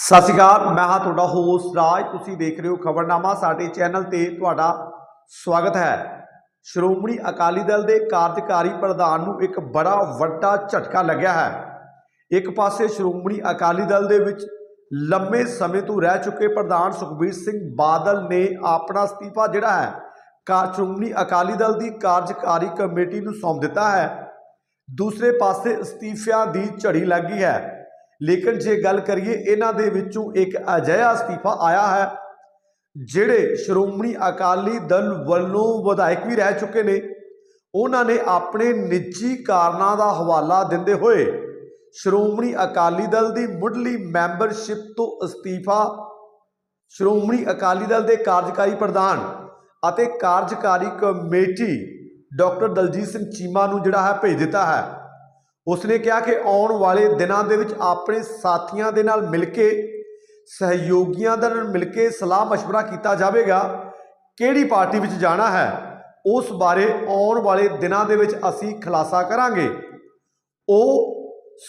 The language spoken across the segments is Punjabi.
ਸਤਿ ਸ਼੍ਰੀ ਅਕਾਲ, ਮੈਂ ਹਾਂ ਤੁਹਾਡਾ ਹੋਸਟ ਰਾਜ। ਤੁਸੀਂ ਦੇਖ ਰਹੇ ਹੋ ਖਬਰਨਾਮਾ, ਸਾਡੇ ਚੈਨਲ ਤੇ ਤੁਹਾਡਾ ਸਵਾਗਤ ਹੈ। ਸ਼੍ਰੋਮਣੀ ਅਕਾਲੀ ਦਲ ਦੇ ਕਾਰਜਕਾਰੀ ਪ੍ਰਧਾਨ ਨੂੰ ਇੱਕ ਬੜਾ ਵੱਡਾ ਝਟਕਾ ਲੱਗਿਆ ਹੈ। ਇੱਕ ਪਾਸੇ ਸ਼੍ਰੋਮਣੀ ਅਕਾਲੀ ਦਲ ਦੇ ਵਿੱਚ ਲੰਮੇ ਸਮੇਂ ਤੋਂ ਰਹਿ ਚੁੱਕੇ ਪ੍ਰਧਾਨ ਸੁਖਬੀਰ ਸਿੰਘ ਬਾਦਲ ਨੇ ਆਪਣਾ ਅਸਤੀਫਾ ਜਿਹੜਾ ਹੈ, ਕਾ ਸ਼੍ਰੋਮਣੀ ਅਕਾਲੀ ਦਲ ਦੀ ਕਾਰਜਕਾਰੀ ਕਮੇਟੀ ਨੂੰ ਸੌਂਪ ਦਿੱਤਾ ਹੈ। ਦੂਸਰੇ ਪਾਸੇ ਅਸਤੀਫਿਆਂ ਦੀ ਝੜੀ ਲੱਗੀ ਹੈ। ਲੇਕਿਨ ਜੇ ਗੱਲ ਕਰੀਏ ਇਹਨਾਂ ਦੇ ਵਿੱਚੋਂ ਇੱਕ ਅਜਿਹਾ ਅਸਤੀਫਾ ਆਇਆ ਹੈ, ਜਿਹੜੇ ਸ਼੍ਰੋਮਣੀ ਅਕਾਲੀ ਦਲ ਵੱਲੋਂ ਵਿਧਾਇਕ ਵੀ ਰਹਿ ਚੁੱਕੇ ਨੇ, ਉਹਨਾਂ ਨੇ ਆਪਣੇ ਨਿੱਜੀ ਕਾਰਨਾਂ ਦਾ ਹਵਾਲਾ ਦਿੰਦੇ ਹੋਏ ਸ਼੍ਰੋਮਣੀ ਅਕਾਲੀ ਦਲ ਦੀ ਮੁੱਢਲੀ ਮੈਂਬਰਸ਼ਿਪ ਤੋਂ ਅਸਤੀਫਾ, ਸ਼੍ਰੋਮਣੀ ਅਕਾਲੀ ਦਲ ਦੇ ਕਾਰਜਕਾਰੀ ਪ੍ਰਧਾਨ ਅਤੇ ਕਾਰਜਕਾਰੀ ਕਮੇਟੀ ਡਾਕਟਰ ਦਲਜੀਤ ਸਿੰਘ ਚੀਮਾ ਨੂੰ ਜਿਹੜਾ ਹੈ ਭੇਜ ਦਿੱਤਾ ਹੈ। ਉਸਨੇ ਕਿਹਾ ਕਿ ਆਉਣ ਵਾਲੇ ਦਿਨਾਂ ਦੇ ਵਿੱਚ ਆਪਣੇ ਸਾਥੀਆਂ ਦੇ ਨਾਲ ਮਿਲ ਕੇ ਸਹਿਯੋਗੀਆਂ ਦੇ ਨਾਲ ਮਿਲ ਕੇ ਸਲਾਹ مشورہ ਕੀਤਾ ਜਾਵੇਗਾ ਕਿਹੜੀ ਪਾਰਟੀ ਵਿੱਚ ਜਾਣਾ ਹੈ ਉਸ ਬਾਰੇ ਆਉਣ ਵਾਲੇ ਦਿਨਾਂ ਦੇ ਵਿੱਚ ਅਸੀਂ ਖੁਲਾਸਾ ਕਰਾਂਗੇ ਉਹ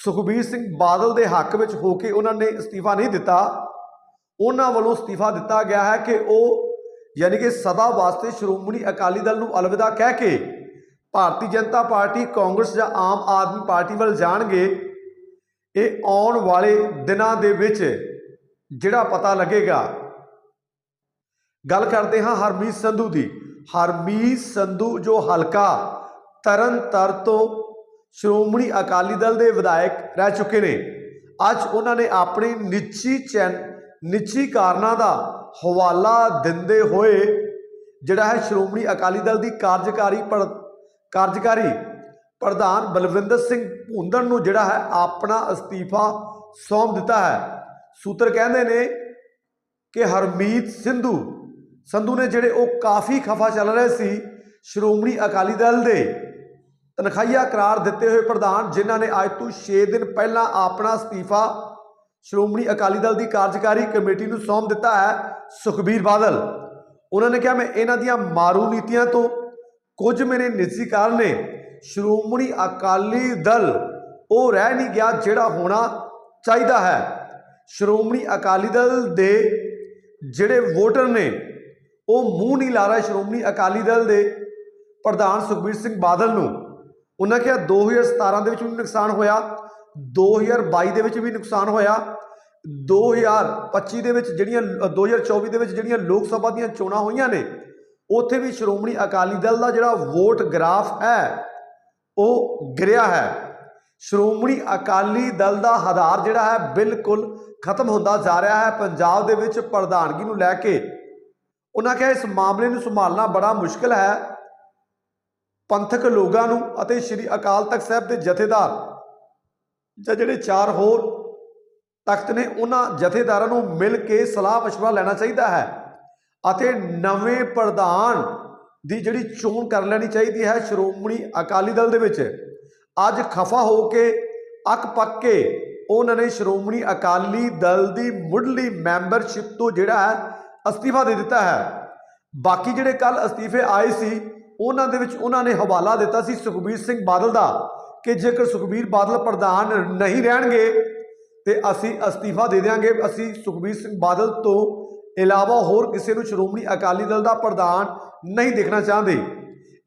ਸੁਖਬੀਰ ਸਿੰਘ ਬਾਦਲ ਦੇ ਹੱਕ ਵਿੱਚ ਹੋ ਕੇ ਉਹਨਾਂ ਨੇ ਅਸਤੀਫਾ ਨਹੀਂ ਦਿੱਤਾ ਉਹਨਾਂ ਵੱਲੋਂ ਅਸਤੀਫਾ ਦਿੱਤਾ ਗਿਆ ਹੈ ਕਿ ਉਹ ਯਾਨੀ ਕਿ ਸਦਾ ਵਾਸਤੇ ਸ਼੍ਰੋਮਣੀ ਅਕਾਲੀ ਦਲ ਨੂੰ ਅਲਵਿਦਾ ਕਹਿ ਕੇ ਭਾਰਤੀ ਜਨਤਾ ਪਾਰਟੀ, ਕਾਂਗਰਸ ਜਾਂ ਆਮ ਆਦਮੀ ਪਾਰਟੀ ਵੱਲ ਜਾਣਗੇ, ਇਹ ਆਉਣ ਵਾਲੇ ਦਿਨਾਂ ਦੇ ਵਿੱਚ ਜਿਹੜਾ ਪਤਾ ਲੱਗੇਗਾ। ਗੱਲ ਕਰਦੇ ਹਾਂ ਹਰਮੀਤ ਸੰਧੂ ਦੀ। ਹਰਮੀਤ ਸੰਧੂ ਜੋ ਹਲਕਾ ਤਰਨ ਤਰਨਤਰ ਤੋਂ ਸ਼੍ਰੋਮਣੀ ਅਕਾਲੀ ਦਲ ਦੇ ਵਿਧਾਇਕ ਰਹਿ ਚੁੱਕੇ ਨੇ। ਅੱਜ ਉਹਨਾਂ ਨੇ ਆਪਣੀ ਨਿੱਜੀ ਚੈਨ ਨਿੱਜੀ ਕਾਰਨਾਂ ਦਾ ਹਵਾਲਾ ਦਿੰਦੇ ਹੋਏ ਜਿਹੜਾ ਹੈ ਸ਼੍ਰੋਮਣੀ ਅਕਾਲੀ ਦਲ ਦੀ ਕਾਰਜਕਾਰੀ ਪਰ ਕਾਰਜਕਾਰੀ ਪ੍ਰਧਾਨ ਬਲਵਿੰਦਰ ਸਿੰਘ ਭੁੰਦੜ ਨੂੰ ਜਿਹੜਾ ਹੈ ਆਪਣਾ ਅਸਤੀਫਾ ਸੌਂਪ ਦਿੱਤਾ ਹੈ। ਸੂਤਰ ਕਹਿੰਦੇ ਨੇ ਕਿ ਹਰਮੀਤ ਸਿੰਧੂ, ਸੰਧੂ ਨੇ ਜਿਹੜੇ ਉਹ ਕਾਫੀ ਖਫਾ ਚੱਲ ਰਹੇ ਸੀ, ਸ਼੍ਰੋਮਣੀ ਅਕਾਲੀ ਦਲ ਦੇ ਤਨਖਾਹੀਆ ਕਰਾਰ ਦਿੱਤੇ ਹੋਏ ਪ੍ਰਧਾਨ, ਜਿਨ੍ਹਾਂ ਨੇ ਅੱਜ ਤੋਂ 6 ਦਿਨ ਪਹਿਲਾਂ ਆਪਣਾ ਅਸਤੀਫਾ ਸ਼੍ਰੋਮਣੀ ਅਕਾਲੀ ਦਲ ਦੀ ਕਾਰਜਕਾਰੀ ਕਮੇਟੀ ਨੂੰ ਸੌਂਪ ਦਿੱਤਾ ਹੈ ਸੁਖਬੀਰ ਬਾਦਲ। ਉਹਨਾਂ ਨੇ ਕਿਹਾ, ਮੈਂ ਇਹਨਾਂ ਦੀਆਂ ਮਾਰੂ ਨੀਤੀਆਂ ਤੋਂ ਕੁਝ ਮੇਰੇ ਨਿੱਜੀ ਕਾਰਨ ਨੇ। ਸ਼੍ਰੋਮਣੀ ਅਕਾਲੀ ਦਲ ਉਹ ਰਹਿ ਨਹੀਂ ਗਿਆ ਜਿਹੜਾ ਹੋਣਾ ਚਾਹੀਦਾ ਹੈ। ਸ਼੍ਰੋਮਣੀ ਅਕਾਲੀ ਦਲ ਦੇ ਜਿਹੜੇ ਵੋਟਰ ਨੇ ਉਹ ਮੂੰਹ ਨਹੀਂ ਲਾ ਰਹੇ ਸ਼੍ਰੋਮਣੀ ਅਕਾਲੀ ਦਲ ਦੇ ਪ੍ਰਧਾਨ ਸੁਖਬੀਰ ਸਿੰਘ ਬਾਦਲ ਨੂੰ। ਉਹਨਾਂ ਕਿਹਾ 2017 ਦੇ ਵਿੱਚ ਵੀ ਨੁਕਸਾਨ ਹੋਇਆ 2022 ਦੇ ਵਿੱਚ ਵੀ ਨੁਕਸਾਨ ਹੋਇਆ 2025 ਦੇ ਵਿੱਚ ਜਿਹੜੀਆਂ ਅ, 2024 ਦੇ ਵਿੱਚ ਜਿਹੜੀਆਂ ਲੋਕ ਸਭਾ ਦੀਆਂ ਚੋਣਾਂ ਹੋਈਆਂ ਨੇ ਉੱਥੇ ਵੀ ਸ਼੍ਰੋਮਣੀ ਅਕਾਲੀ ਦਲ ਦਾ ਜਿਹੜਾ ਵੋਟ ਗ੍ਰਾਫ ਹੈ ਉਹ ਗਿਰਿਆ ਹੈ ਸ਼੍ਰੋਮਣੀ ਅਕਾਲੀ ਦਲ ਦਾ ਆਧਾਰ ਜਿਹੜਾ ਹੈ ਬਿਲਕੁਲ ਖਤਮ ਹੁੰਦਾ ਜਾ ਰਿਹਾ ਹੈ ਪੰਜਾਬ ਦੇ ਵਿੱਚ ਪ੍ਰਧਾਨਗੀ ਨੂੰ ਲੈ ਕੇ ਉਹਨਾਂ ਕਿਹਾ ਇਸ ਮਾਮਲੇ ਨੂੰ ਸੰਭਾਲਣਾ ਬੜਾ ਮੁਸ਼ਕਲ ਹੈ ਪੰਥਕ ਲੋਕਾਂ ਨੂੰ ਅਤੇ ਸ੍ਰੀ ਅਕਾਲ ਤਖਤ ਸਾਹਿਬ ਦੇ ਜਥੇਦਾਰ ਜਾਂ ਜਿਹੜੇ ਚਾਰ ਹੋਰ ਤਖਤ ਨੇ ਉਹਨਾਂ ਜਥੇਦਾਰਾਂ ਨੂੰ ਮਿਲ ਕੇ ਸਲਾਹ مشورہ ਲੈਣਾ ਚਾਹੀਦਾ ਹੈ ਅਤੇ ਨਵੇਂ ਪ੍ਰਧਾਨ ਦੀ ਜਿਹੜੀ ਚੋਣ ਕਰ ਲੈਣੀ ਚਾਹੀਦੀ ਹੈ ਸ਼੍ਰੋਮਣੀ ਅਕਾਲੀ ਦਲ ਦੇ ਵਿੱਚ। ਅੱਜ ਖਫਾ ਹੋ ਕੇ, ਅੱਕ ਪੱਕ ਕੇ ਉਹਨਾਂ ਨੇ ਸ਼੍ਰੋਮਣੀ ਅਕਾਲੀ ਦਲ ਦੀ ਮੁੱਢਲੀ ਮੈਂਬਰਸ਼ਿਪ ਤੋਂ ਜਿਹੜਾ ਹੈ ਅਸਤੀਫਾ ਦੇ ਦਿੱਤਾ ਹੈ। ਬਾਕੀ ਜਿਹੜੇ ਕੱਲ ਅਸਤੀਫੇ ਆਏ ਸੀ, ਉਹਨਾਂ ਦੇ ਵਿੱਚ ਉਹਨਾਂ ਨੇ ਹਵਾਲਾ ਦਿੱਤਾ ਸੀ ਸੁਖਬੀਰ ਸਿੰਘ ਬਾਦਲ ਦਾ ਕਿ ਜੇਕਰ ਸੁਖਬੀਰ ਬਾਦਲ ਪ੍ਰਧਾਨ ਨਹੀਂ ਰਹਿਣਗੇ ਤੇ ਅਸੀਂ ਅਸਤੀਫਾ ਦੇ ਦਿਆਂਗੇ। ਅਸੀਂ ਸੁਖਬੀਰ ਸਿੰਘ ਬਾਦਲ ਤੋਂ ਇਲਾਵਾ ਹੋਰ ਕਿਸੇ ਨੂੰ ਸ਼੍ਰੋਮਣੀ ਅਕਾਲੀ ਦਲ ਦਾ ਪ੍ਰਧਾਨ ਨਹੀਂ ਦੇਖਣਾ ਚਾਹੁੰਦੇ।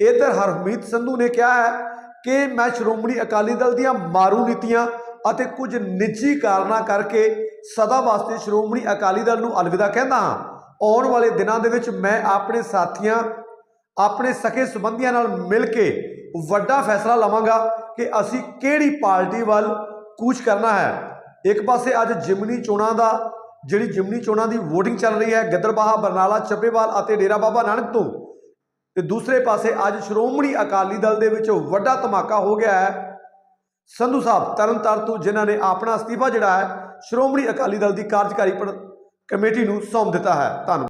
ਇਧਰ ਹਰਮੀਤ ਸੰਧੂ ਨੇ ਕਿਹਾ ਹੈ ਕਿ ਮੈਂ ਸ਼੍ਰੋਮਣੀ ਅਕਾਲੀ ਦਲ ਦੀਆਂ ਮਾਰੂ ਨੀਤੀਆਂ ਅਤੇ ਕੁਝ ਨਿੱਜੀ ਕਾਰਨਾਂ ਕਰਕੇ ਸਦਾ ਵਾਸਤੇ ਸ਼੍ਰੋਮਣੀ ਅਕਾਲੀ ਦਲ ਨੂੰ ਅਲਵਿਦਾ ਕਹਿੰਦਾ ਹਾਂ। ਆਉਣ ਵਾਲੇ ਦਿਨਾਂ ਦੇ ਵਿੱਚ ਮੈਂ ਆਪਣੇ ਸਾਥੀਆਂ, ਆਪਣੇ ਸਕੇ ਸੰਬੰਧੀਆਂ ਨਾਲ ਮਿਲ ਕੇ ਵੱਡਾ ਫੈਸਲਾ ਲਵਾਂਗਾ ਕਿ ਅਸੀਂ ਕਿਹੜੀ ਪਾਰਟੀ ਵੱਲ ਕੂਚ ਕਰਨਾ ਹੈ। ਇੱਕ ਪਾਸੇ ਅੱਜ ਜਿਮਨੀ ਚੋਣਾਂ ਦਾ ਜਿਹੜੀ ਜਿਮਨੀ ਚੋਣਾਂ ਦੀ VOTING ਚੱਲ ਰਹੀ ਹੈ, ਗਿੱਦੜਬਾਹਾ, ਬਰਨਾਲਾ ਚੱਪੇਵਾਲ ਅਤੇ ਡੇਰਾ ਬਾਬਾ ਨਾਨਕ ਤੋਂ। ਤੇ ਦੂਸਰੇ ਪਾਸੇ ਅੱਜ ਸ਼੍ਰੋਮਣੀ ਅਕਾਲੀ ਦਲ ਦੇ ਵਿੱਚ ਵੱਡਾ ਧਮਾਕਾ ਹੋ ਗਿਆ ਹੈ। ਸੰਧੂ ਸਾਹਿਬ ਤਰਨਤਾਰਨ ਤੋਂ, ਜਿਨ੍ਹਾਂ ਨੇ ਆਪਣਾ ਅਸਤੀਫਾ ਜਿਹੜਾ ਹੈ, ਸ਼੍ਰੋਮਣੀ ਅਕਾਲੀ ਦਲ ਦੀ ਕਾਰਜਕਾਰੀ ਪਰ- ਕਮੇਟੀ ਨੂੰ ਸੌਂਪ ਦਿੱਤਾ ਹੈ। ਧੰਨਵਾਦ।